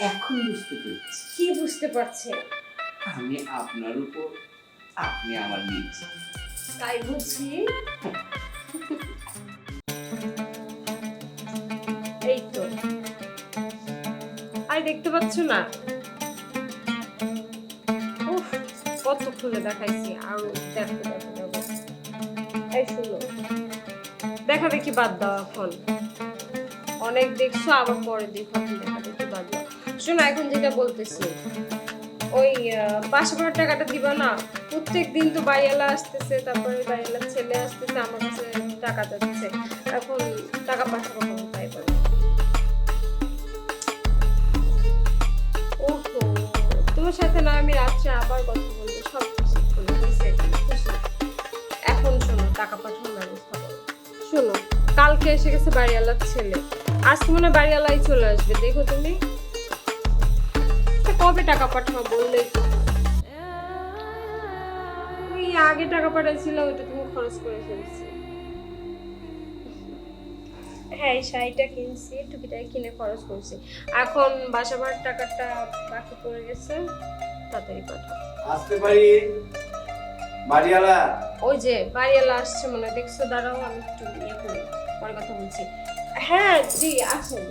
এখন বুঝতে পেরেছি। কি বুঝতে পারছে? আমি আপনার উপর আপনি আমার নিচে। তাই বুঝছি। এই তো। আই দেখতে পাচ্ছ না? উফ কত খুলে দেখাইছি। আর দেখো দেখো দেখো। এই শুনো। দেখা দেখি বাদ দাও এখন। অনেক দেখছ আবার পরে দেখো দেখা শোনো, এখন যেটা বলতেছি, ওই বাসা ভাড়ার টাকাটা দিবা না? প্রত্যেক দিন তো বাড়িওয়ালা আসতেছে, তারপরে বাড়িওয়ালার ছেলে আসতেছে, আমার কাছে টাকা যাচ্ছে। এখন টাকা পাঠাবো কখন তাই বলো ওহো, তোমার সাথে না আমি রাত্রে আবার কথা বলব, সব কিছু খুশি। এখন শোনো, টাকা পাঠানোর ব্যবস্থা করো। শোনো, কালকে এসে গেছে বাড়িওয়ালার ছেলে। আজকে মনে হয় বাড়িওয়ালাই চলে আসবে, দেখো তুমি। কবে টাকা পাঠাবো বললেই তো হয়। আগে টাকা পাঠাইছিল ওটা তুমি খরচ করে ফেলছি। হ্যাঁ এই শাড়িটা কিনছি টুকিটাই কিনে খরচ করছি। এখন বাসা ভাড়ার টাকাটা বাকি পড়ে গেছে তাড়াতাড়ি পাঠাও। আসতে পারি? বাড়িওয়ালা? ওই যে বাড়িওয়ালা আসছে মনে হয়। দেখছ দাঁড়াও আমি একটু ইয়ে করি পরে কথা বলছি। হ্যাঁ জি আসেন।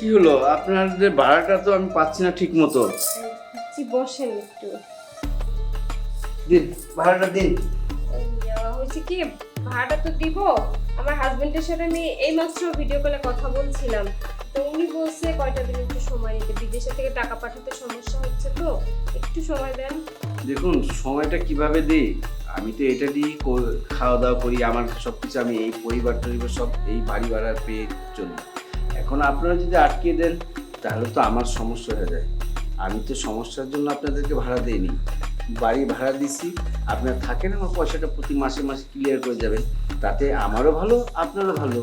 কি হলো? আপনাদের ভাড়াটা তো আমি পাচ্ছি না ঠিক মতো জি বসেন একটু। দিন ভাড়াটা দিন। হয়েছে কি ভাড়াটা তো দিব। আমার হাজবেন্ডের সাথে আমি এইমাত্র ভিডিও কলে কথা বলছিলাম। তো উনি বলছে কয়টা দিন একটু সময় নিতে বিদেশে থেকে টাকা পাঠাতে সমস্যা হচ্ছে তো। একটু সময় দেন। দেখুন সময়টা কীভাবে দিই? আমি তো এটা দিয়েই কো- খাওয়া দাওয়া করি। আমার সব কিছু আমি এই পরিবার টরিবার সব এই বাড়ি ভাড়া পেয়ে চলি। এখন আপনারা যদি আটকে দেন, তাহলে তো আমার সমস্যা হয়ে যায়। আমি তো সমস্যার জন্য আপনাদেরকে ভাড়া দিইনি। বাড়ি ভাড়া দিছি, আপনারা থাকেন আমার পয়সাটা প্রতি মাসে মাসে ক্লিয়ার করে যাবেন। তাতে আমারও ভালো, আপনারও ভালো।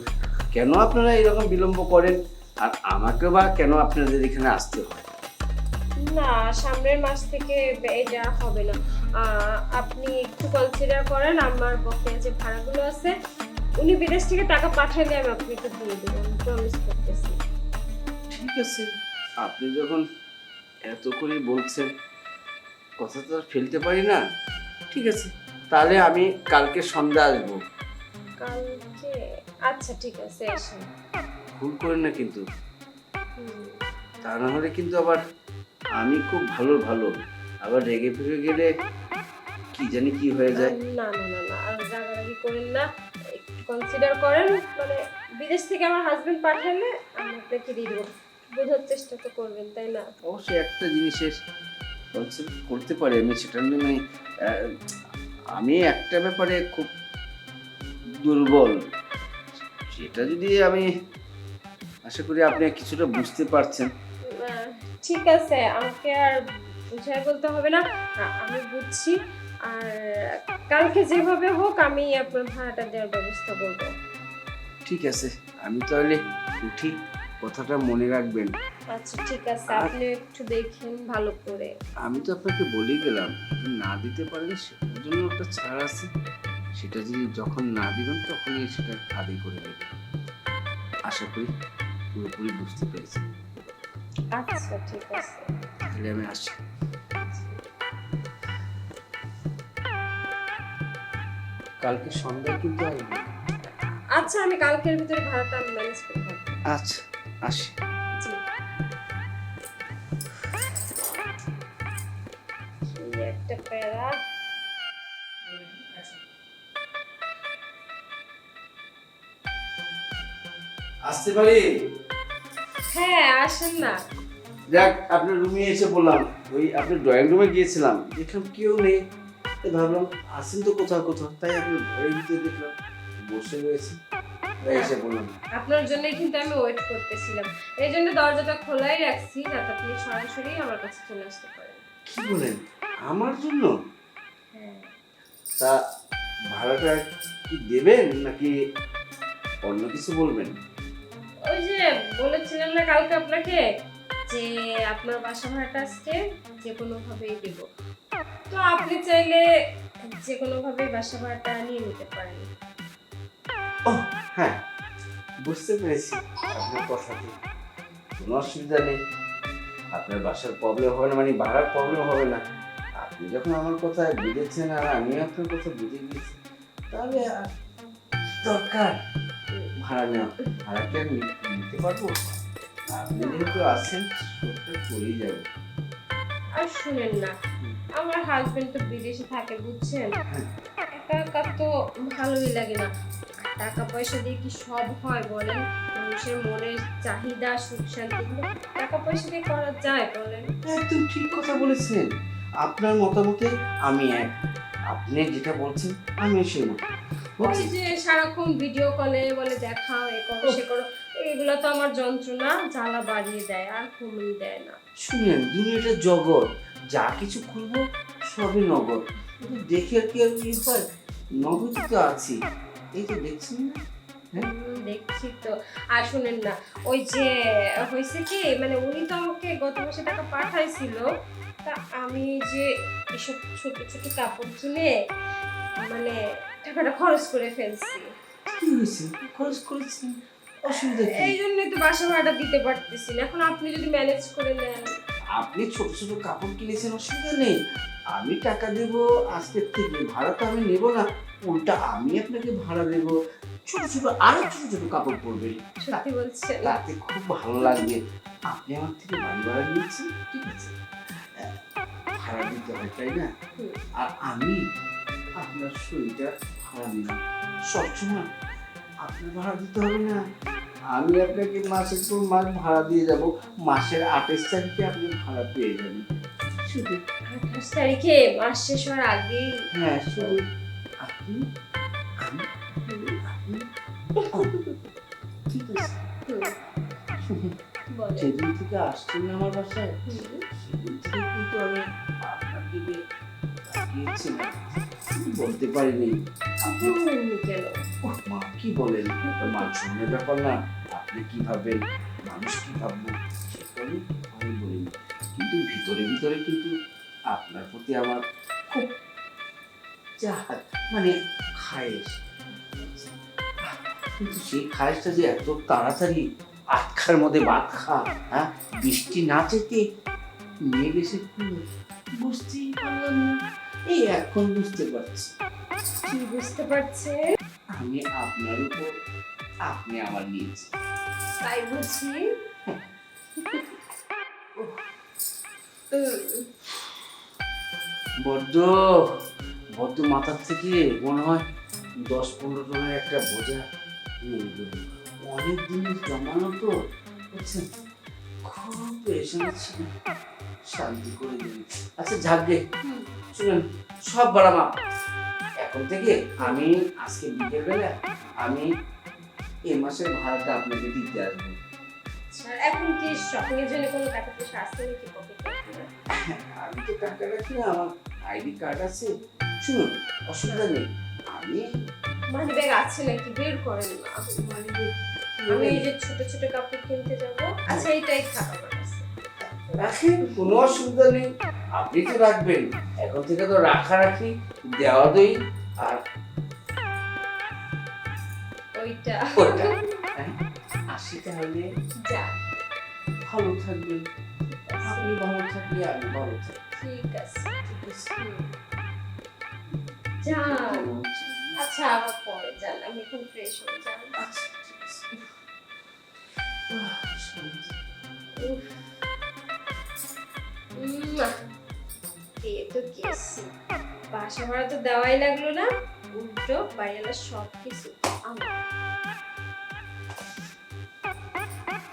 কেন আপনারা এরকম বিলম্ব করেন? আর আমাকে বা কেন আপনাদের এখানে আসতে হয়? না, সামনের মাস থেকে এটা হবে না। আপনি একটু কনসিডার করেন, আমার বকেয়া যে ভাড়াগুলো আছে উনি বিদেশ থেকে টাকা পাঠালে আমি আপনাকে দিয়ে দেবো আমি প্রমিস করতেছি। ঠিক আছে। আপনি যখন এত করে বলছেন কথা তো আর ফেলতে পারি না। ঠিক আছে। তাহলে আমি কালকে সন্ধ্যা আসব। কালকে আচ্ছা ঠিক আছে এসে। ভুল করেন না কিন্তু। তা না হলে কিন্তু আবার আমি খুব ভালো ভালো। আবার রেগে ফেগে গেলে কি জানি কি হয়ে যায়। না না না না আর রাগারাগি করেন না। কনসিডার করেন মানে বিদেশ থেকে আমার হাজবেন্ড পাঠালে আমি আপনাকে দিয়ে দেবো বোঝার চেষ্টা তো করবেন তাই না? অবশ্যই একটা জিনিসের কনসিডার করতে পারি আমি সেটার জন্য আমি একটা ব্যাপারে খুব দুর্বল। সেটা যদি আমি আশা করি আপনি কিছুটা বুঝতে পারছেন। ঠিক আছে আমাকে আর বুঝাই বলতে হবে না। আমি বুঝছি। আর কালকে যেভাবে হোক আমি আপনার ভাড়াটা দেওয়ার ব্যবস্থা করব। ঠিক আছে আমি তাহলে উঠি কথাটা মনে রাখবেন। আচ্ছা ঠিক আছে আপনি একটু দেখেন ভালো করে। আমি তো আপনাকে বলেই গেলাম না দিতে পারলে সেটার জন্য একটা ছাড় আছে। সেটা যদি যখন না দিবেন তখনই সেটা আদায় করে দেবেন। আশা করি পুরোপুরি বুঝতে পেরেছি। আচ্ছা ঠিক আছে। তাহলে আমি আসি কালকে সন্ধ্যায় কিন্তু আসব আচ্ছা আমি কালকের ভিতরে ভাড়াটা ম্যানেজ করে থাকব আচ্ছা আসি। একটা প্যারা। আসতে পারি? হ্যাঁ আসেন না। যাক আপনার রুমে এসে বললাম। ওই আপনার ড্রয়িং রুমে গিয়েছিলাম। দেখলাম কেউ নেই। তাই ভাবলাম আসেন তো কোথাও কোথাও। তাই আপনি ঘরের ভিতরে দেখলাম বসে রয়েছে। এসে বললাম আপনার জন্যই কিন্তু আমি ওয়েট করতেছিলাম। এই জন্য দরজাটা খোলাই রাখছি যাতে আপনি সরাসরি আমার কাছে চলে আসতে পারেন। কি বলেন? আমার জন্য? হ্যাঁ। তা ভাড়াটা কি দেবেন নাকি অন্য কিছু বলবেন? ওই যে বলেছিলাম না কালকে আপনাকে যে আপনার বাসা ভাড়াটা আজকে যে কোনো ভাবেই দেব। তো আপনি চাইলে যে কোনো ভাবেই বাসা ভাড়াটা নিয়ে নিতে পারেন। ও হ্যাঁ বুঝতে পেরেছি আপনার কথাটি। কোনো অসুবিধা নেই। আপনার বাসার প্রবলেম হবে না মানে ভাড়ার প্রবলেম হবে না। আপনি যখন আমার কথা বুঝেছেন আর আমিও আপনার কথা বুঝে গেছি তাহলে দরকার ভাড়া নেওয়া ভাড়া কি আমি নিতে পারব? আপনি যেহেতু আছেন শোধটা করেই যাব। আর শুনেন না। আমার হাজবেন্ড তো বিদেশে থাকে বুঝছেন? একা একা তো ভালোই লাগে না। টাকা পয়সা দিয়ে কি সব হয় বলেন? মানুষের মনের চাহিদা সুখ শান্তি টাকা পয়সা দিয়ে করা যায় বলেন? একদম ঠিক কথা বলেছেন। আপনার মতামতে আমি এক। আপনি যেটা বলছেন আমি সেই মত। ওই যে সারাক্ষণ ভিডিও কলে বলে দেখাও এ করো সে করো এগুলো তো আমার যন্ত্রণা জ্বালা বাড়িয়ে দেয় আর কমিয়ে দেয় না। শুনেন দুনিয়াটা জগৎ। যা কিছু করব সবই নগদ। দেখে আর কি আর কি হয়? নগদই তো আছি। এই তো দেখছেন না? দেখছি তো। আর শুনেন না ওই যে হয়েছে কি মানে উনি তো আমাকে গত মাসে টাকা পাঠাইছিল তা আমি যে এসব ছোট ছোট কাপড় কিনে মানে টাকাটা খরচ করে ফেলছি। কি হয়েছে? খরচ করেছেন? অসুবিধা এই জন্যই তো বাসা ভাড়াটা দিতে পারতেছি না। এখন আপনি যদি ম্যানেজ করে নেন। আপনি ছোট ছোট কাপড় কিনেছেন অসুবিধা নেই। আমি টাকা দেব আজকের থেকে ভাড়া তো আমি নেব না উল্টা আমি আপনাকে ভাড়া দেব। ছোট ছোট আরও ছোট ছোট কাপড় পরবেন। সত্যি বলছেন। তাতে খুব ভালো লাগবে। আপনি আমার থেকে বাড়ি ভাড়া নিয়েছেন ঠিক আছে? ভাড়া দিতে হয় তাই না? আর আমি আপনার শরীরটা ভাড়া নিলাম সবসময় আপনার ভাড়া দিতে হবে না। আমি আপনাকে মাসের পর মাস ভাড়া দিয়ে যাব? মাসের আঠাশ তারিখে আপনি ভাড়া পেয়ে যাবেন। শুধু আঠাশ তারিখে? মাস শেষ হওয়ার আগেই? হ্যাঁ শুধু আপনি ঠিক আছে থেকে আসছেন না আমার বাসায় সেদিন থেকে কিন্তু আমি আপনার দিকে কিন্তু বলতে পারিনি। কেন? মা কি বলেন? মান সম্মানের ব্যাপার না। আপনি কি ভাবেন মানুষ কি ভাববে সেটা আমি বলিনি। কিন্তু ভিতরে ভিতরে কিন্তু আপনার প্রতি আমার খুব চাহাত মানে খায়েশ। কিন্তু সেই খায়েশটা যে এত তাড়াতাড়ি আটখার মধ্যে বাদ খা হ্যাঁ? বৃষ্টি না চেতে এসে পড়ল, বুঝতেই পারলাম না। এই এখন বুঝতে পারছি। কি বুঝতে পারছে? আমি আপনার উপর আপনি আমার নিয়েছি তাই বুঝি বড্ড বড্ড মাথার থেকে মনে হয় দশ পনেরো টনের একটা বোঝা অনেক দিনের জমানো তো খুব পেরেশানি ছিল। শান্তি করে দিন আচ্ছা ঝাঁকবে শুনেন সব বড় মা এখন থেকে আমি আজকে বিকেলবেলা আমি এ মাসের ভাড়াটা আপনাকে দিতে আসব। এখন কি শপিং এর জন্য কোনো টাকা পয়সা আসছে নাকি আমি তো টাকা রাখি না আমার আইডি কার্ড আছে। শুনুন অসুবিধা নেই। আমি মানি ব্যাগ আছে নাকি? বের করেন না। আমি এই যে ছোট ছোট কাপড় কিনতে যাব। আচ্ছা এইটাই খারাপ। আছে রাখেন কোনো অসুবিধা নেই। আপনি তো রাখবেন। এখন থেকে তো রাখা রাখি দেওয়া দই আর ওইটা। ওইটা। হ্যাঁ, আসি তাহলে। যা। ভালো থাকবেন। আপনি ভালো থাকলে আমি ভালো থাকব। ঠিক আছে ঠিক আছে? যান। আচ্ছা। আবার পরে যান। আমি এখন ফ্রেশ হয়ে যান আচ্ছা। বাসা ভাড়া তো দেওয়াই লাগল না উল্টো বাড়িওয়ালা সব কিছু আমার।